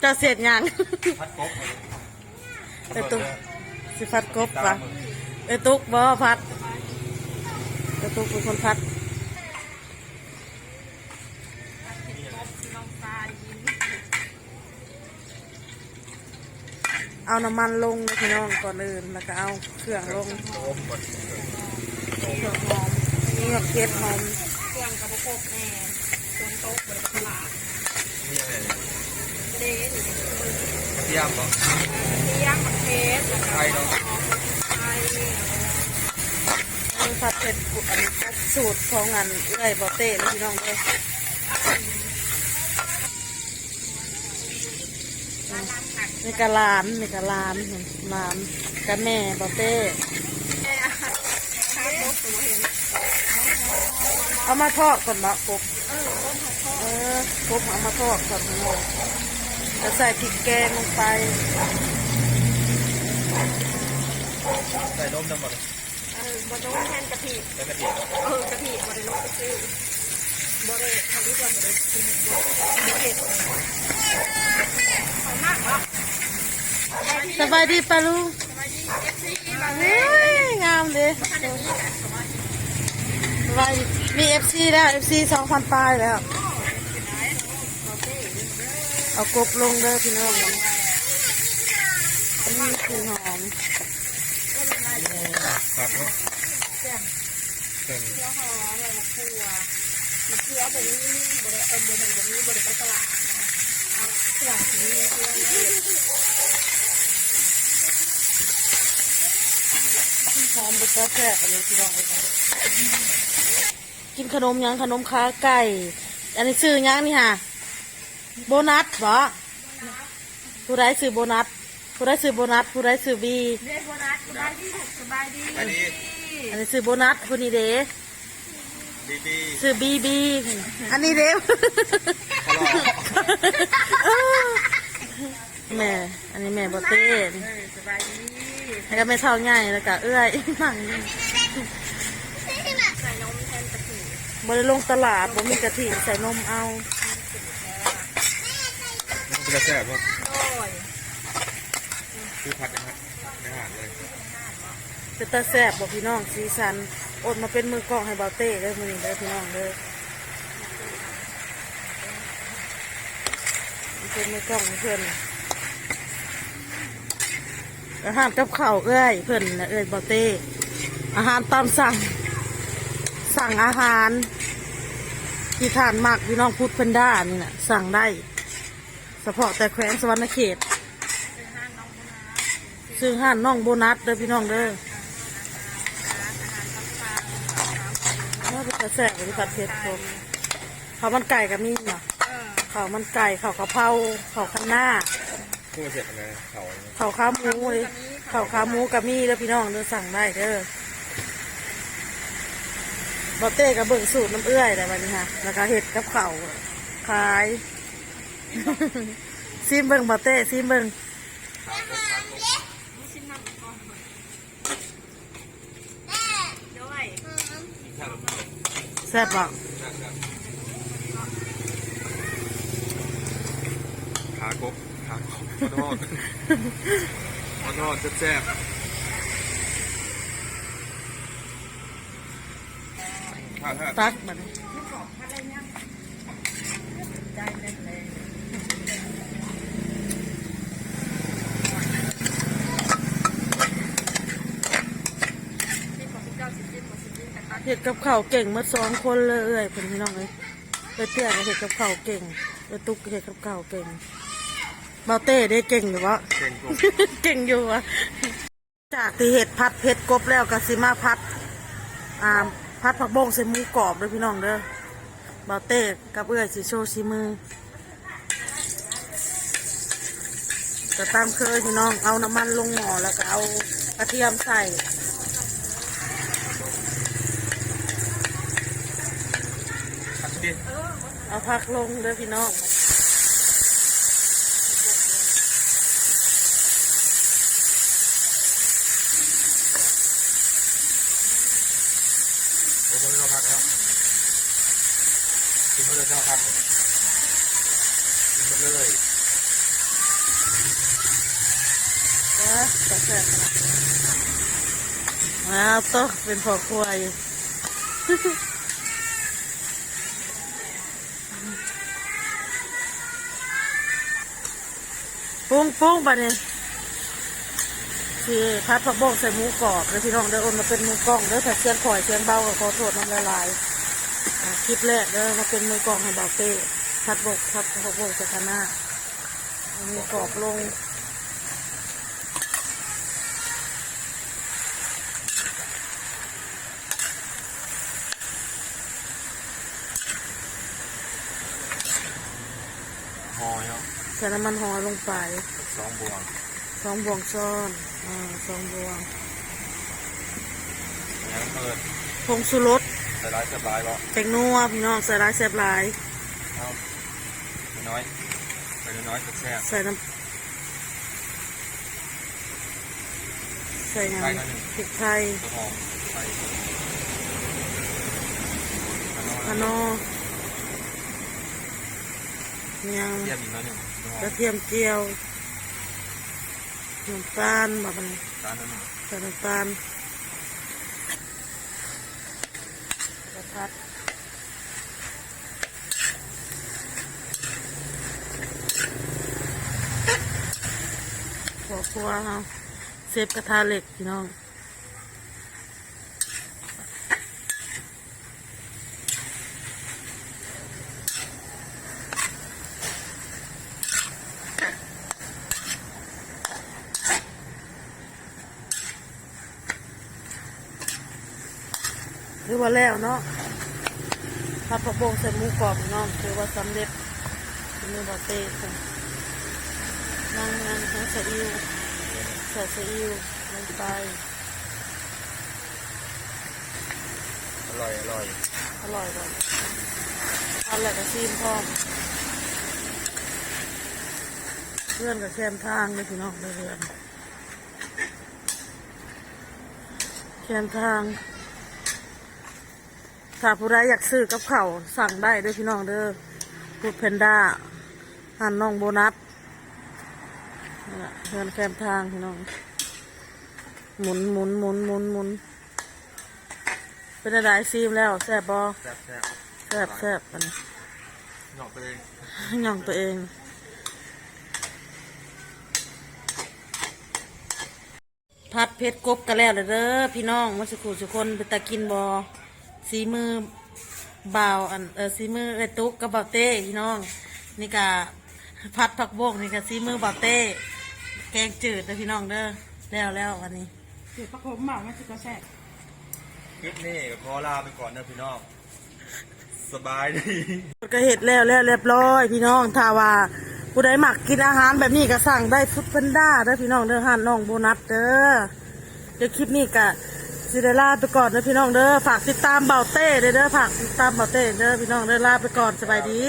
เจ้าเสียดยังพัดกบไอ้ตุ๊กสิพัดกบปะไอ้ตุ๊กบ่พัดไอ้ตุ๊กเป็นคนพัดเอาน้ำมันลงเลยพี่น้องก่อนอื่นแล้วก็เอาเครื่องลงโอมหมดเครื่องหอมนี่กับเค็ดหอมเครื่องกระบอกบแน่คนโต๊ะบนตลาดนี่อะไร เทียมเหรอเลี้ยงผักเทสไทยเนาะไทยผัดเผ็ดกุอันนี้สูตรของงานเอื้อยบอเต้เลยพี่น้องเลยนี่กะลานนี่กะลานลานกะแม่บอเต้เอามาทอดก่อนบะกบเออกบเอามาทอดก่อนพี่น้อง จะใส่พริกแกงลงไป ใส่นมน้ำมันเออบดงแทนกะทิใส่กระเทียมเออกะทิบริโลกซื้อบริทำที่จะบริกินบริเผ็ดหอมมากเหรอสบายดีปะลูกสบายดีเอฟซีบางเฮ้ยงามเลยท่านอย่างนี้กันสบายดีสบายดีมีเอฟซีแล้วเอฟซีสองพันปลายแล้ว เอากบลงเด้อพี่น้องนนี้คือหอมผัดเนาะแจ่มเก่งเคี้ยวหอมอะไรมะกรูดมะเขือแบบนี้บริเออแบนบบนี้บริไปตลาดเอาเครื่องนี้เครื่องนี้หอมเป็นกาแฟอันนี้พี่น้องกินขนมยังขนมขาไก่ อันนี้ซื้อยังนี่ฮะ โบนัสเหรอผู้ใดซื้อโบนัสผู้ใดซื้อโบนัสผู้ใดซื้อบีเรียกโบนัสสบายดีสบายดีอันนี้อันนี้ซื้อโบนัสคนนี้เด้บีบีซื้อบีบีอันนี้เด้แม่ อันนี้แม่บอเต้เออสบายดีแล้วก็ไม่เท่าง่ายแล้วก็เอื้อยนั่งใส่นมแทนกะทิบริลงตลาดบ่มีกะทิใส่นมเอามัน เป็นกระแสบ่โอ้ยคือผัดนะครับในอาหารเลยเป็นตาแซ่บบอกพี่น้องสีสันอดมาเป็นมือกล้องให้เบาเต้เลยมือนี้เลยพี่น้องเลยเป็นมือกล้องให้เพื่อนอาหารกับข้าวเอ้ยเพื่อนนะเอ้ยเบาเต้อาหารตามสั่ง สั่งอาหารที่ทานมากพี่น้องพูดเพิ่นด้านี่นะสั่งได้เฉ พาะแต่แขวงสวรรณเขตซึ่งห้านน้องโบนัสเด้อพี่น้องเด้อน่าจะแซ่บเลยผัดเผ็ดผมข้าวมันไก่กับมีเนาะเข้าวมันไก่ข้าวกะเพราข้าวคันหน้าเสร็จอะเขาข้าวขาหมูเลยข้าวขาหมูกับมีเด้อพี่น้องเด้อสั่งได้เด้อบอเต้กับเบิ่งสูตรน้ำเอื้อยแต่วันนี้ค่ะแล้วก็เห็ดกับเขาวขาย ซิมเบิ่งบอเต้ซิมเบิ่งชิมน้ำก่อนด้วยแซ่บบ่ขากบขากบขอโทษขอโทษแซ่บถ้าถ้าตักบั เห็ดกับข้าวเก่งมาสองคนเลยเอ้ยเพิ่นพี่น้องเลยไปเตี้ยก็เห็ดกับข้าวเก่งไปตุ๊กก็เห็ดกับข้าวเก่งบอเต้ได้เก่งอยู่วะเก่งกบเก่งอยู่อะจากที่เห็ดพัดเผ็ดกบแล้วก็สิมาพัดอ่าพัดผักบงใส่หมูกรอบเลยพี่น้องเด้อบาเต้กับเอื้อยสิโชว์สีมือก็ตามเคยพี่น้องเอาน้ำมันลงหม้อแล้วก็เอากระเทียมใส่ ดิเอาพักลงเด้อพี่น้องผมไม่เอาพักแล้วกินเพื่อชอบพักมกินมาเลยเอ้าต่อเป็นพอควาย ปรุงปรุงไปเนี่ยที่พัดผักบงใส่หมูกรอบแล้วพี่น้องเด้อโอนมาเป็นมือกล้องเด้อแต่เสียงข่อยเสียงเบาก็ขอโทษน้ำละลายคลิปแรกเด้อมาเป็นมือกล้องให้เบาเต้พัดบกพัดผักบงใส่คณะเอาหมูกรอบลง หอยเนาะ ใส่น้ำมันหอยลงไปสองบวงสองบวงซ้อนอ่าสองบวงยังเปิดผงชูรสใส่ร้ายสบายบ่แตงนัวพี่น้องใส่ร้ายแซ่บหลายเอาน้อยใส่น้อยแซ่บใส่น้ำใส่น้ำพริกไทยตัวหอมใส่ขนอยังเทียมอีกน้อยหนึ่งตัวหอ กระมเทียมเจียวน้ำตาลแบบนี้จานนั้นหนึ่งใส่น้ำตาลกระพัดหัวครัวเอาเซฟกระทะเหล็กพี่น้อง อว่าแล้วเนาะผัดผักบงใส่หมูกรอบพี่น้องถือว่าสำเร็จเป็นมือบาเต้ค่ะนั่งนั่งทั้งใส่อิ๊วใส่ซีอิ๊วลงไปอร่อยอร่อยอร่อยเลยเอาแหละกระซีมพร้อมเพื่อนกับแคมทางเลยพี่น้องเพื่อนแคมทาง ถ้าผู้ใดอยากซื้อกับเขาวสั่งได้เด้วยพี่น้องเด้อพูดเพนด้าหันน้องโบนัสนั่นล่ะเดินแคมทางพี่น้อง หมุนหมุนหมุนหมุนหมุนเป็นอะไรซีมแล้วแซ่บบอแซ่บแซ่บแซ่บแซ่บอันนี้หยอกไปเลยย่องตัวเองพัดเพชรกบกันแล้วเด้อพี่น้องมาสักครู่สุกคนไปตากินบอ สีมือบ่าวอันเออสีมือไอตุ๊กกับบ่าวเต้พี่น้อง นี่กะพัดผักบกนี่กะสีมือบ่าวเต้แกงจืดนะพี่น้องเด้อแล้วแล้ววันนี้ถือประคมหมาไม่ใช่ก็แซ่บคลิปนี้ขอลาไปก่อนนะพี่น้องสบายดีก็เห็ดแล้วแล้วเรียบร้อย พี่น้องถ้าว่าผู้ใดหมักกินอาหารแบบนี้ก็สั่งได้ฟุตเพันด้าเด้อพี่น้องเด้อหันน้องโบนัสเด้อเดี๋ยวคลิปนี้ก็ สิเดล่าไปก่อนนะพี่น้องเด้อฝากติดตามเบาเต้เด้อฝากติดตามเบาเต้เด้อพี่น้องเด้อลาไปก่อนสบายดี